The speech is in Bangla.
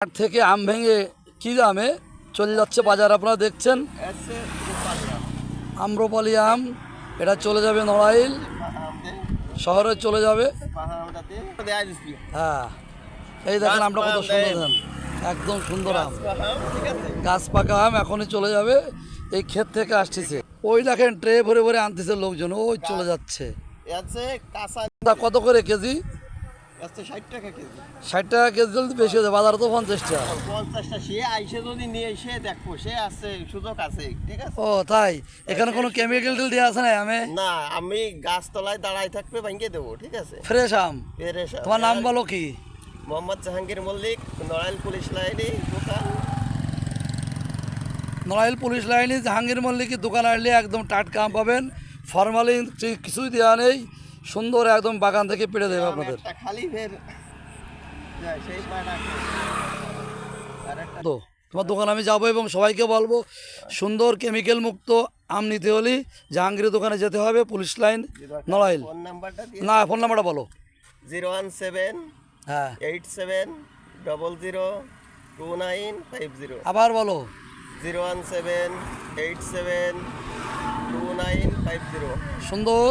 হাট থেকে আম ভেঙে কী দামে চলে যাচ্ছে বাজার আপনারা দেখছেন? আম্রপালি আম এটা চলে যাবে নড়াইল শহরে চলে যাবে। হ্যাঁ এই দেখেন আমরা কত সুন্দর দেন একদম সুন্দর আম। গাছ পাকা আম এখনই চলে যাবে এই ক্ষেত থেকে আসতেছে। ওই দেখেন ট্রে ভরে ভরে আনতেছে লোকজন ওই চলে যাচ্ছে। কত করে কেজি? ষাট টাকা কেজি। ষাট টাকা কেজি দিলে বেশি যায় বাজারে তো পঞ্চাশ টাকা। পঞ্চাশটা সে আইসে যদি নিয়ে এসে দেখব সে আছে সুযোগ আছে ঠিক আছে? ও তাই? এখানে কোনো কেমিক্যাল টিল দেওয়া আছে না আমে? না আমি গাছতলায় দাঁড়াই থাকবে ভাঙিয়ে দেবো ঠিক আছে? ফ্রেশ আম। এসব। তোমার নাম বলো কি? মোহাম্মদ জাহাঙ্গীর মল্লিক নড়াইল পুলিশ লাইনে দোকান। নড়াইল পুলিশ লাইনে জাহাঙ্গীর মল্লিকের দোকান আসলে একদম টাটকা আম পাবেন। ফরমালিন কিছুই দেওয়া নেই। সুন্দর একদম বাগান থেকে পেড়ে দেবে আপনাদের। খালি ফের। তো তোমার দোকান আমি যাব এবং সবাইকে বলব সুন্দর কেমিক্যাল মুক্ত আম নিতে হলে জাহাঙ্গীরের দোকানে যেতে হবে পুলিশ লাইন নড়াইল। না ফোন নাম্বারটা বলো। জিরো ওয়ান সেভেন হ্যাঁ। Eight seven double zero two nine five zero. আবার বলো। Zero one seven eight seven two nine five zero. সুন্দর।